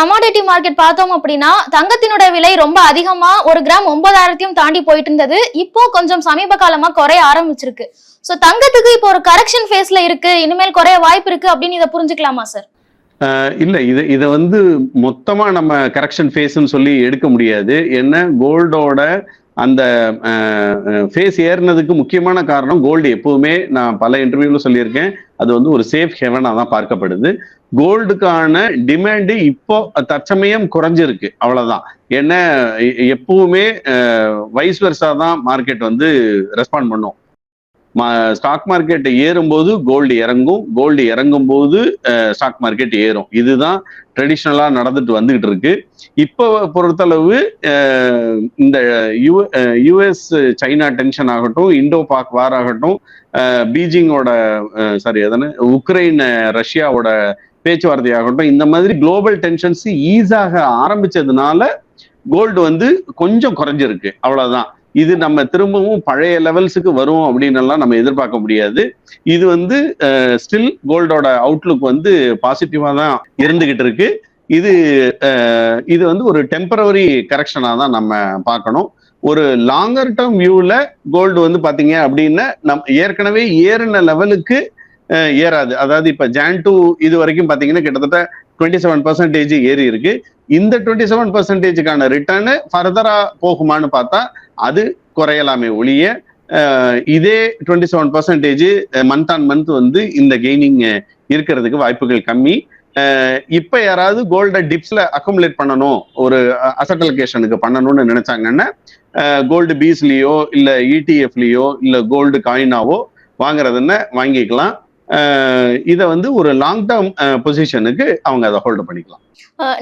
Commodity market பார்த்தோம் அப்படின்னா தங்கத்தினுடைய விலை ரொம்ப அதிகமா ஒரு கிராம் ஒன்பதாயிரத்தையும் தாண்டி போயிட்டு இருந்தது இப்போ கொஞ்சம் சமீப காலமா குறைய ஆரம்பிச்சிருக்கு. சோ தங்கத்துக்கு இப்போ ஒரு கரெக்ஷன் ஃபேஸ்ல இருக்கு. இனிமேல் குறைய வாய்ப்பு இருக்கு அப்படின்னு இதை புரிஞ்சுக்கலாமா சார் இல்ல இது இதை வந்து மொத்தமா நம்ம கரெக்ஷன் ஃபேஸ்ன்னு சொல்லி எடுக்க முடியாது. என்ன? கோல்டோட அந்த ஃபேஸ் ஏறினதுக்கு முக்கியமான காரணம் கோல்டு எப்பவுமே நான் பல இன்டர்வியூவில் சொல்லியிருக்கேன். அது வந்து ஒரு சேஃப் ஹெவனாக தான் பார்க்கப்படுது. கோல்டுக்கான டிமாண்டு இப்போ தற்சமயம் குறைஞ்சிருக்கு. அவ்வளோதான் ஏன்னா எப்பவுமே வைஸ் வர்ஸாக தான் மார்க்கெட் வந்து ரெஸ்பாண்ட் பண்ணும். ஸ்டாக் மார்க்கெட் ஏறும்போது கோல்டு இறங்கும். கோல்டு இறங்கும் போது ஸ்டாக் மார்க்கெட் ஏறும். இதுதான் ட்ரெடிஷ்னலாக நடந்துட்டு வந்துகிட்டு இருக்கு. இப்போ பொறுத்தளவு இந்த யு யுஎஸ் சைனா டென்ஷன் ஆகட்டும் இண்டோ பாக் வார் ஆகட்டும் பீஜிங்கோட சாரி எதனா உக்ரைன் ரஷ்யாவோட பேச்சுவார்த்தை ஆகட்டும் இந்த மாதிரி குளோபல் டென்ஷன்ஸ் ஈஸாக ஆரம்பிச்சதுனால கோல்டு வந்து கொஞ்சம் குறைஞ்சிருக்கு. அவ்வளோதான் இது நம்ம திரும்பவும் பழைய லெவல்ஸுக்கு வரும் அப்படின்னு எல்லாம் நம்ம எதிர்பார்க்க முடியாது. இது வந்து ஸ்டில் கோல்டோட அவுட்லுக் வந்து பாசிட்டிவா தான் இருந்துகிட்டு இருக்கு. இது இது வந்து ஒரு டெம்பரவரி கரெக்ஷனா தான் நம்ம பார்க்கணும். ஒரு லாங்கர் டேர்ம் வியூல கோல்டு வந்து பார்த்தீங்க அப்படின்னா நம் ஏற்கனவே ஏறின லெவலுக்கு ஏறாது. அதாவது இப்போ ஜான் டூ இது வரைக்கும் பார்த்தீங்கன்னா கிட்டத்தட்ட டுவெண்ட்டி செவன் பர்சன்டேஜ் ஏறி இருக்கு. இந்த டுவெண்ட்டி செவன் பர்சன்டேஜுக்கான ரிட்டர்னு ஃபர்தரா போகுமான்னு பார்த்தா அது குறையலாமே ஒழிய இதே twenty seven percentage month on month வந்து இந்த கெய்னிங் இருக்கிறதுக்கு வாய்ப்புகள் கம்மி. இப்ப யாராவது கோல்டை டிப்ஸ்ல அக்குமுலேட் பண்ணணும் ஒரு அசட் அலோகேஷனுக்கு பண்ணணும்னு நினைச்சாங்கன்னா கோல்டு பீஸ்லயோ இல்ல இடிஎஃப்லயோ இல்ல கோல்டு காயினாவோ வாங்குறதுன்னு வாங்கிக்கலாம். இதை வந்து ஒரு லாங் டேர்ம் பொசிஷனுக்கு அவங்க அதை ஹோல்டு பண்ணிக்கலாம்.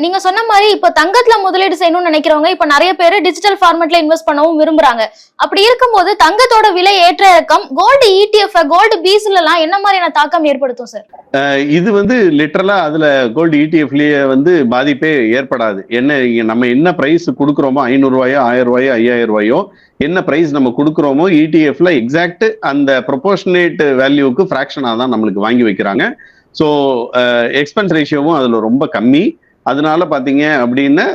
நீங்க சொன்ன மாதிரி இப்ப தங்கத்துல முதலீடு செய்யணும்னு நினைக்கிறவங்க இப்ப நிறைய பேர் டிஜிட்டல் ஃபார்மேட்ல இன்வெஸ்ட் பண்ணவும் விரும்புறாங்க. அப்படி இருக்கும்போது தங்கத்தோட விலை ஏற்ற இறக்கம் கோல்டு இடிஎஃப் கோல்டு பீஸ்ல எல்லாம் என்ன மாதிரியான தாக்கம் ஏற்படுத்தும் சார் இது வந்து லிட்டரலா அதுல கோல்டு இடிஎஃப்லயே வந்து பாதிப்பே ஏற்படாது. என்ன நம்ம என்ன பிரைஸ் கொடுக்குறோமோ ஐநூறு ரூபாயோ ஆயிரம் ரூபாயோ ஐயாயிரம் ரூபாயோ என்ன பிரைஸ் நம்ம கொடுக்குறோமோ இடிஎஃப்ல எக்ஸாக்ட் அந்த ப்ரொபோர்ஷனேட் வேல்யூக்கு ஃப்ராக்ஷனாக தான் நம்மளுக்கு வாங்கி வைக்கிறாங்க. ஸோ எக்ஸ்பென்ஸ் ரேஷியோவும் அதுல ரொம்ப கம்மி. அதனால பாத்தீங்க அப்படின்னா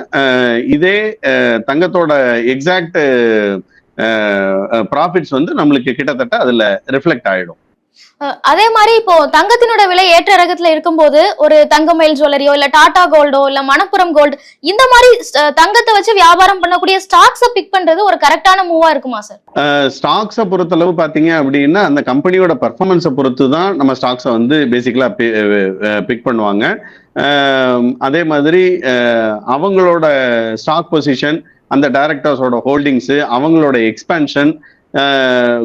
இதே தங்கத்தோட எக்ஸாக்ட் ப்ராஃபிட்ஸ் வந்து நம்மளுக்கு கிட்டத்தட்ட அதுல ரிஃப்ளெக்ட் ஆயிடும். அதே மாதிரி இப்போ தங்கத்தினோட விலை ஏற்ற இறக்கத்துல இருக்கும்போது ஒரு தங்கமயில் ஜுவல்லரியோ இல்ல டாடா கோல்டோ இல்ல மணப்புரம் கோல்டு இந்த மாதிரி தங்கத்தை வச்சு வியாபாரம் பண்ணக்கூடிய ஸ்டாக்ஸ பிக் பண்றது ஒரு கரெக்டான மூவா இருக்குமா சார் ஸ்டாக்ஸ பொறுத்தளவு பாத்தீங்க அப்படின்னா அந்த கம்பெனியோட பர்ஃபார்மன்ஸை பொறுத்து தான் நம்ம ஸ்டாக்ஸை வந்து பேசிக்கலா பிக் பண்ணுவாங்க. அதே மாதிரி அவங்களோட ஸ்டாக் பொசிஷன் அந்த டைரக்டர்ஸோட ஹோல்டிங்ஸு அவங்களோட எக்ஸ்பென்ஷன்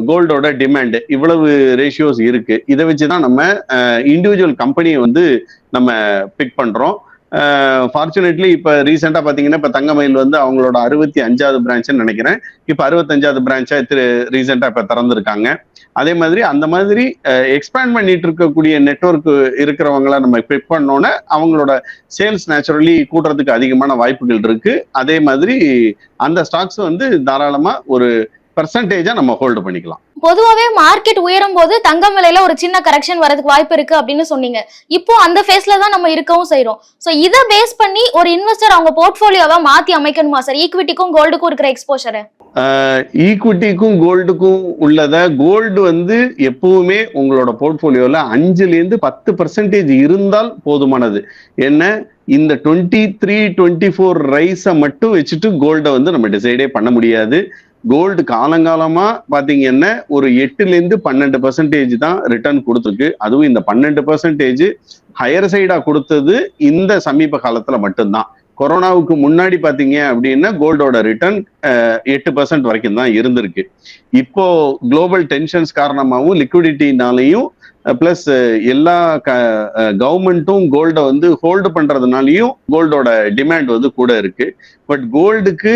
கோல்டோட டிமாண்ட் இவ்வளவு ரேஷியோஸ் இருக்கு. இதை வச்சு தான் நம்ம இண்டிவிஜுவல் கம்பெனியை வந்து நம்ம பிக் பண்றோம். ஃபார்ச்சுனேட்லி இப்போ ரீசெண்டாக பார்த்தீங்கன்னா இப்போ தங்கமயில் வந்து அவங்களோட அறுபத்தி அஞ்சாவது பிரான்ச்னு நினைக்கிறேன். இப்போ அறுபத்தஞ்சாவது பிரான்ச்சா திரு ரீசெண்டாக இப்போ திறந்திருக்காங்க. அதே மாதிரி அந்த மாதிரி எக்ஸ்பேண்ட் பண்ணிட்டு இருக்கக்கூடிய நெட்வொர்க் இருக்கிறவங்கள நம்ம பிக் பண்ணோன்னே அவங்களோட சேல்ஸ் நேச்சுரலி கூட்டுறதுக்கு அதிகமான வாய்ப்புகள் இருக்கு. அதே மாதிரி அந்த ஸ்டாக்ஸ் வந்து தாராளமா ஒரு பெர்சன்டேஜா நம்ம ஹோல்டு பண்ணிக்கலாம். பொதுவாவே மார்க்கெட் உயரும் போது தங்கம் விலையில ஒரு சின்ன கரெக்ஷன் வரதுக்கு வாய்ப்பு இருக்கு அப்படின்னு சொன்னீங்க. இப்போ அந்த ஃபேஸ்ல தான் நம்ம இருக்கவும் செய்றோம். சோ இதை பேஸ் பண்ணி ஒரு இன்வெஸ்டர் அவங்க போர்ட்போலியோவா மாத்தி அமைக்கணுமா சார் ஈக்விட்டிக்கும் கோல்டுக்கும் இருக்கிற எக்ஸ்போஷரை ஈக்விட்டிக்கும் கோல்டுக்கும் உள்ளத கோல்டு வந்து எப்பவுமே உங்களோட போர்ட்போலியோல அஞ்சுல இருந்து பத்து பர்சன்டேஜ் இருந்தால் போதுமானது. என்ன? இந்த டுவெண்ட்டி த்ரீ டுவெண்ட்டி ஃபோர் ரைஸை மட்டும் வச்சுட்டு கோல்டை வந்து நம்ம டிசைடே பண்ண முடியாது. கோல்டு காலங்காலமா பாத்தீங்கன்னா ஒரு எட்டுல இருந்து பன்னெண்டு பர்சன்டேஜ் தான் ரிட்டர்ன் கொடுத்துருக்கு. அதுவும் இந்த பன்னெண்டு பர்சன்டேஜ் ஹையர் சைடா கொடுத்தது இந்த சமீப காலத்துல மட்டும்தான். கொரோனாவுக்கு முன்னாடி பாத்தீங்க அப்படின்னா கோல்டோட ரிட்டர்ன் எட்டு பர்சன்ட் வரைக்கும் தான் இருந்திருக்கு. இப்போ குளோபல் டென்ஷன்ஸ் காரணமாகவும் லிக்விடிட்டினாலையும் பிளஸ் எல்லா க கவர்மெண்ட்டும் கோல்டை வந்து ஹோல்டு பண்றதுனாலையும் கோல்டோட டிமாண்ட் வந்து கூட இருக்கு. பட் கோல்டுக்கு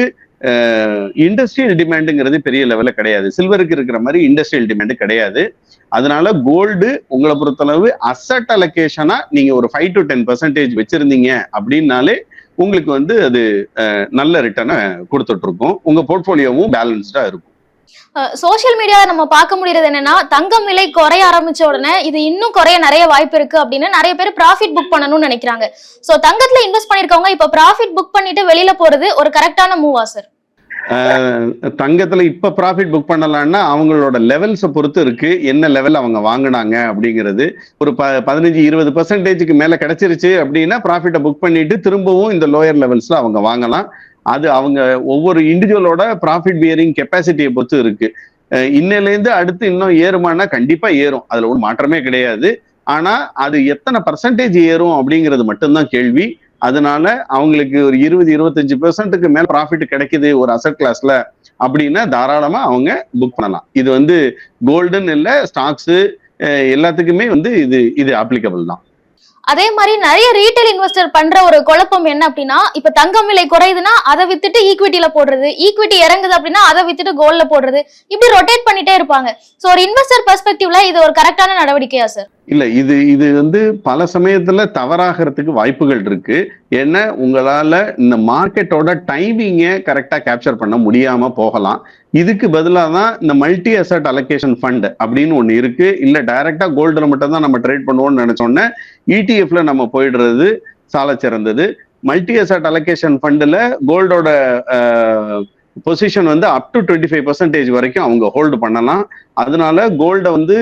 இண்டஸ்ட்ரியல் டிமாண்டுங்கிறது பெரிய லெவலில் கிடையாது. சில்வருக்கு இருக்கிற மாதிரி இண்டஸ்ட்ரியல் டிமாண்டு கிடையாது. அதனால கோல்டு உங்களை பொறுத்தளவு அசட் அலோகேஷனா நீங்க ஒரு ஃபைவ் டு டென் பர்சன்டேஜ் வச்சிருந்தீங்க அப்படின்னாலே உங்களுக்கு வந்து அது நல்ல ரிட்டர்னை கொடுத்துட்டு இருக்கும் உங்க போர்ட்போலியோவும் பேலன்ஸ்டா இருக்கும். சோஷியல் மீடியால நம்ம பார்க்க முடியறது என்னன்னா தங்கம் விலை குறைய ஆரம்பிச்ச உடனே இது இன்னும் குறைய நிறைய வாய்ப்பு இருக்கு அப்படின்னு நிறைய பேர் ப்ராஃபிட் புக் பண்ணணும்னு நினைக்கிறாங்க. சோ தங்கத்துல இன்வெஸ்ட் பண்ணிருக்கவங்க இப்ப ப்ராஃபிட் புக் பண்ணிட்டு வெளியில போறது ஒரு கரெக்டான மூவா சார் தங்கத்துல இப்ப ப்ராஃபிட் புக் பண்ணலாம்னா அவங்களோட லெவல்ஸை பொறுத்து இருக்கு. என்ன லெவல் அவங்க வாங்கினாங்க அப்படிங்கிறது. ஒரு ப பதினஞ்சு இருபது பர்சன்டேஜுக்கு மேல கிடைச்சிருச்சு அப்படின்னா ப்ராஃபிட்டை புக் பண்ணிட்டு திரும்பவும் இந்த லோயர் லெவல்ஸ்ல அவங்க வாங்கலாம். அது அவங்க ஒவ்வொரு இண்டிவிஜுவலோட ப்ராஃபிட் பியரிங் கெப்பாசிட்டியை பொறுத்து இருக்கு. இன்னிலேருந்து இன்னையிலேருந்து அடுத்து இன்னும் ஏறுமானா கண்டிப்பா ஏறும். அதுல ஒரு மாற்றமே கிடையாது. ஆனா அது எத்தனை பர்சன்டேஜ் ஏறும் அப்படிங்கிறது மட்டும்தான் கேள்வி. அதனால அவங்களுக்கு ஒரு இருபது இருபத்தஞ்சு பெர்சன்ட்டுக்கு மேல ப்ராஃபிட் கிடைக்குது ஒரு அசட் கிளாஸ்ல அப்படின்னா தாராளமா அவங்க புக் பண்ணலாம். இது வந்து கோல்டுன்னு இல்லை ஸ்டாக்ஸ் எல்லாத்துக்குமே வந்து இது இது அப்ளிகபிள் தான். அதே மாதிரி நிறைய ரீட்டைல் இன்வெஸ்டர் பண்ற ஒரு குழப்பம் என்ன அப்படின்னா இப்ப தங்கம் விலை குறையுதுன்னா அதை வித்துட்டு ஈக்விட்டில போடுறது. ஈக்விட்டி இறங்குது அப்படின்னா அதை வித்துட்டு கோல்ட்ல போடுறது. இப்படி ரொட்டேட் பண்ணிட்டே இருப்பாங்க. சோ ஒரு இன்வெஸ்டர் பெர்ஸ்பெக்டிவ்ல இது ஒரு கரெக்டான நடவடிக்கையா சார் இல்ல இது இது வந்து பல சமயத்துல தவறாகிறதுக்கு வாய்ப்புகள் இருக்கு. ஏன்னா உங்களால இந்த மார்க்கெட்டோட டைமிங்கை கரெக்டா கேப்சர் பண்ண முடியாம போகலாம். இதுக்கு பதிலாக தான் இந்த மல்டி அசட் அலோகேஷன் ஃபண்ட் அப்படின்னு ஒன்று இருக்கு. இல்ல டைரக்டா கோல்டுல மட்டும் தான் நம்ம ட்ரேட் பண்ணுவோம்னு நினைச்சோன்னே இடிஎஃப்ல நம்ம போயிடுறது சால சிறந்தது. மல்டி அசட் அலோகேஷன் ஃபண்டில் கோல்டோட பொசிஷன் வந்து up to twenty five percentage வரைக்கும் அவங்க ஹோல்டு பண்ணலாம். அதனால கோல்டை வந்து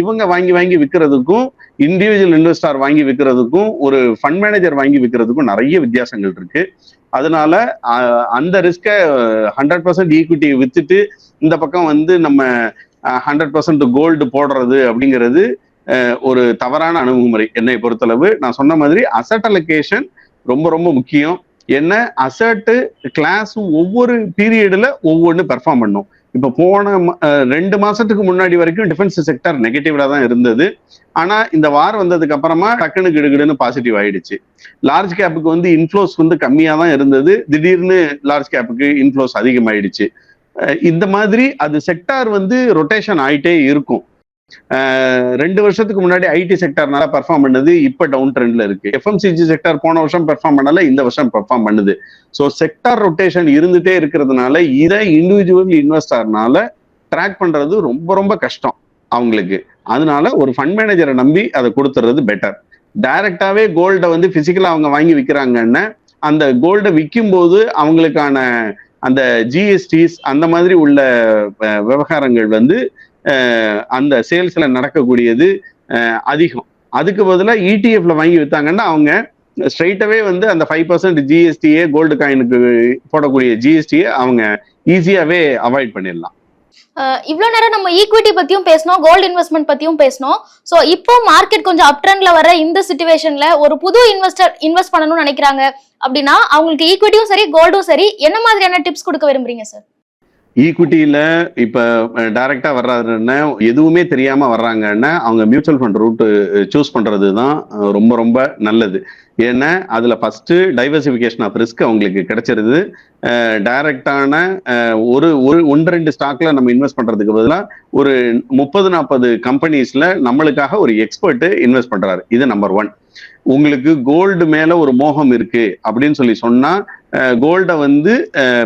இவங்க வாங்கி வாங்கி விற்கிறதுக்கும் இண்டிவிஜுவல் இன்வெஸ்டார் வாங்கி விற்கிறதுக்கும் ஒரு ஃபண்ட் மேனேஜர் வாங்கி விற்கிறதுக்கும் நிறைய வித்தியாசங்கள் இருக்கு. அதனால அந்த ரிஸ்கை ஹண்ட்ரட் பர்சன்ட் ஈக்விட்டி வித்துட்டு இந்த பக்கம் வந்து நம்ம ஹண்ட்ரட் பர்சன்ட் கோல்டு போடுறது அப்படிங்கிறது ஒரு தவறான அணுகுமுறை. என்னை பொறுத்தளவு நான் சொன்ன மாதிரி அசட் அலோகேஷன் ரொம்ப ரொம்ப முக்கியம். என்ன? அசட்டு கிளாஸும் ஒவ்வொரு பீரியடில் ஒவ்வொன்று பெர்ஃபார்ம் பண்ணும். இப்போ போன ரெண்டு மாசத்துக்கு முன்னாடி வரைக்கும் டிஃபென்ஸ் செக்டர் நெகட்டிவ்ல தான் இருந்தது. ஆனா இந்த வார் வந்ததுக்கு அப்புறமா டக்குனு கிடுகிடுன்னு பாசிட்டிவ் ஆயிடுச்சு. லார்ஜ் கேப்புக்கு வந்து இன்ஃப்ளோஸ் வந்து கம்மியா தான் இருந்தது. திடீர்னு லார்ஜ் கேப்புக்கு இன்ஃப்ளோஸ் அதிகமாயிடுச்சு. இந்த மாதிரி அது செக்டார் வந்து ரொட்டேஷன் ஆயிட்டே இருக்கும். ரெண்டு வருஷத்துக்கு முன்னாடி ஐடி செக்டர் நல்லா பெர்ஃபார்ம் பண்ணது இப்ப டவுன் ட்ரெண்ட்ல இருக்கு. எஃப்எம்சிஜி செக்டார் போன வருஷம் பெர்ஃபார்ம் பண்ணல இந்த வருஷம் பெர்ஃபார்ம் பண்ணுது. ஸோ செக்டார் ரொட்டேஷன் இருந்துட்டே இருக்கிறதுனால இதை இண்டிவிஜுவல் இன்வெஸ்டர்னால ட்ராக் பண்றது ரொம்ப ரொம்ப கஷ்டம் அவங்களுக்கு. அதனால ஒரு ஃபண்ட் மேனேஜரை நம்பி அதை கொடுத்துறது பெட்டர் டைரக்டாவே கோல்டை வந்து பிசிக்கலா அவங்க வாங்கி விற்கிறாங்கன்னா அந்த கோல்டை விற்கும் போது அவங்களுக்கான அந்த ஜிஎஸ்டிஸ் அந்த மாதிரி உள்ள விவகாரங்கள் வந்து அந்த சேல்ஸில் நடக்கக்கூடியது அதிகம். அதுக்கு பதிலாக இடிஎஃப்ல வாங்கி வித்தாங்கன்னா அவங்க ஸ்ட்ரைட்டாகவே வந்து அந்த ஃபைவ் பர்சன்ட் ஜிஎஸ்டியே கோல்டு காயினுக்கு போடக்கூடிய ஜிஎஸ்டியை அவங்க ஈஸியாகவே அவாய்ட் பண்ணிடலாம். இவ்வளோ இவ்வளவு நேரம் நம்ம ஈக்விட்டி பத்தியும் பேசணும் கோல்டு இன்வெஸ்ட்மெண்ட் பத்தியும் பேசணும் சோ இப்போ மார்க்கெட் கொஞ்சம் அப் ட்ரெண்ட்ல வர இந்த சுச்சுவேஷன்ல ஒரு புது இன்வெஸ்டர் இன்வெஸ்ட் பண்ணணும்னு நினைக்கிறாங்க அப்படின்னா அவங்களுக்கு ஈக்விட்டியும் சரி கோல்டும் சரி என்ன மாதிரியான டிப்ஸ் கொடுக்க விரும்புறீங்க சார் ஈக்விட்டியில இப்ப டைரக்டா வர்றாருன்னா எதுவுமே தெரியாம வர்றாங்கன்னா அவங்க மியூச்சுவல் ஃபண்ட் ரூட் சூஸ் பண்றது தான் ரொம்ப ரொம்ப நல்லது. ஏன்னா அதுல ஃபர்ஸ்ட் டைவர்சிபிகேஷன் ஆஃப் ரிஸ்க் அவங்களுக்கு கிடைச்சிருது. டைரக்டான ஒரு ஒரு ஒன்று ரெண்டு ஸ்டாக்ல நம்ம இன்வெஸ்ட் பண்றதுக்கு பதிலாக ஒரு முப்பது நாற்பது கம்பெனிஸ்ல நம்மளுக்காக ஒரு எக்ஸ்பர்ட் இன்வெஸ்ட் பண்றாரு. இது நம்பர் ஒன் உங்களுக்கு கோல்டு மேல ஒரு மோகம் இருக்கு அப்படின்னு சொல்லி சொன்னா கோல்டை வந்து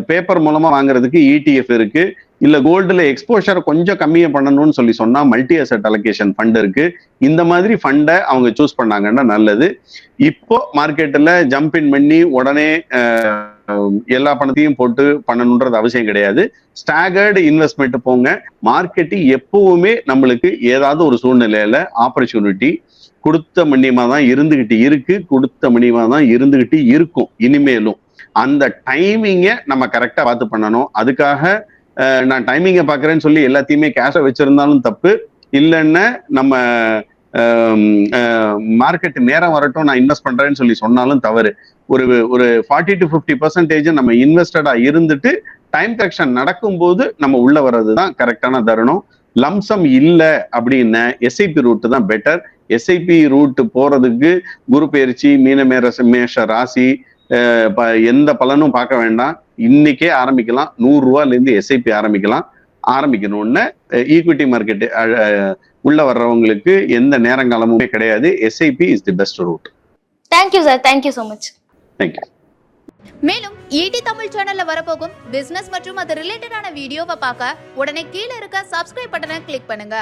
பேப்பர் மூலமாக வாங்குறதுக்கு இடிஎஃப் இருக்கு. இல்லை கோல்டில் எக்ஸ்போஷரை கொஞ்சம் கம்மியாக பண்ணணும்னு சொல்லி சொன்னால் மல்டி அசெட் அலோகேஷன் ஃபண்ட் இருக்கு. இந்த மாதிரி ஃபண்டை அவங்க சூஸ் பண்ணாங்கன்னா நல்லது. இப்போ மார்க்கெட்டில் ஜம்ப் இன் பண்ணி உடனே எல்லா பணத்தையும் போட்டு பண்ணணுன்றது அவசியம் கிடையாது. ஸ்டாகர்டு இன்வெஸ்ட்மெண்ட் போங்க. மார்க்கெட்டு எப்பவுமே நம்மளுக்கு ஏதாவது ஒரு சூழ்நிலையில ஆப்பர்ச்சுனிட்டி கொடுத்த மணியமாக தான் இருந்துகிட்டு இருக்கு. கொடுத்த மணியமாக தான் இருந்துகிட்டு இருக்கும். இனிமேலும். அந்த டைமிங்கை நம்ம கரெக்டா பார்த்து பண்ணணும். அதுக்காக நான் டைமிங்கை பார்க்குறேன்னு சொல்லி எல்லாத்தையுமே கேஷை வச்சிருந்தாலும் தப்பு. இல்லைன்னா நம்ம மார்க்கெட் நேரம் வரட்டும் நான் இன்வெஸ்ட் பண்றேன்னு சொல்லி சொன்னாலும் தவறு. ஒரு ஒரு ஃபார்ட்டி டு ஃபிஃப்டி பர்சன்டேஜ் நம்ம இன்வெஸ்டடா இருந்துட்டு டைம் கரெக்ஷன் நடக்கும்போது நம்ம உள்ள வர்றது தான் கரெக்டான தருணம். லம்சம் இல்லை அப்படின்னு எஸ்ஐபி ரூட் தான் பெட்டர் எஸ்ஐபி ரூட் போறதுக்கு குரு பயிற்சி மீனமேர மேஷ ராசி எந்த பலனும் பார்க்க வேண்டாம். இன்னைக்கே ஆரம்பிக்கலாம். நூறு ரூபாயில இருந்து எஸ்ஐபி ஆரம்பிக்கலாம். ஆரம்பிக்கணும்னு ஈக்விட்டி மார்க்கெட் உள்ள வர்றவங்களுக்கு எந்த நேரங்காலமுமே கிடையாது. SIP is the best route thank you sir thank you so much thank you மேலும் ஈடி தமிழ் சேனல்ல வரப்போகும் பிசினஸ் மற்றும் அது ரிலேட்டடான வீடியோவை பார்க்க உடனே கீழே இருக்க சப்ஸ்கிரைப் பட்டனை கிளிக் பண்ணுங்க.